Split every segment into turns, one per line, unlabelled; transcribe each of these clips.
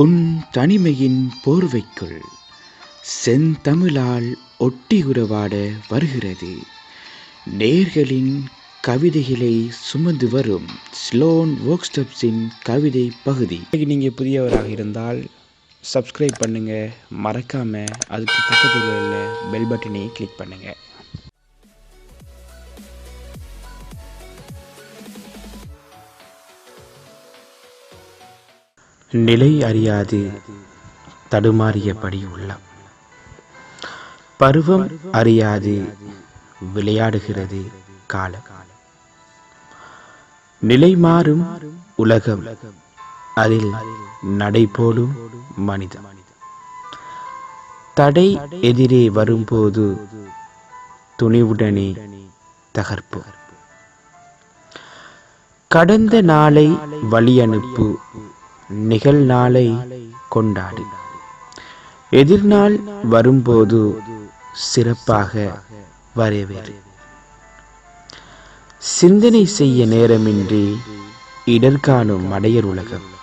உன் தனிமையின் போர்வைக்குள் செந்தமிழால் ஒட்டி உறவாட வருகிறது. நேர்களின் கவிதைகளை சுமந்து வரும் ஸ்லோன் வொர்க்ஸ்டப்ஸின் கவிதை பகுதி. நீங்கள் புதியவராக இருந்தால் சப்ஸ்கிரைப் பண்ணுங்கள் மறக்காமல் அதுக்கு பக்கத்தில் உள்ள பெல் பட்டனை கிளிக் பண்ணுங்கள் நிலை அறியாது. தடுமாறியபடி உள்ளம். பருவம் அறியாது. விளையாடுகிறது காலம். நிலை மாறும் உலகம். அதில் நடைபோடும் மனிதன் தடை எதிரே வரும்போது துணிவுடனே தகர்ப்பு கடந்த நாளை வழி அனுப்பு நிகழ்நாளை கொண்டாடு. எதிர்நாள் வரும்போது சிறப்பாக வரவேறு. சிந்தனை செய்ய நேரமின்றி இடர்காணும் மடையர் உலகம்.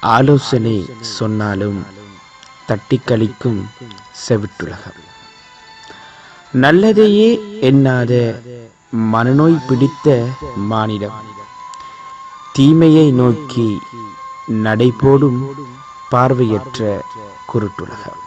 ஆலோசனை சொன்னாலும் தட்டி கழிக்கும் செவிட்டுலகம். நல்லதையே எண்ணாத மனநோய் பிடித்த மானிடம். தீமையை நோக்கி நடைபோடும் பார்வையற்ற குருட்டுலகம்.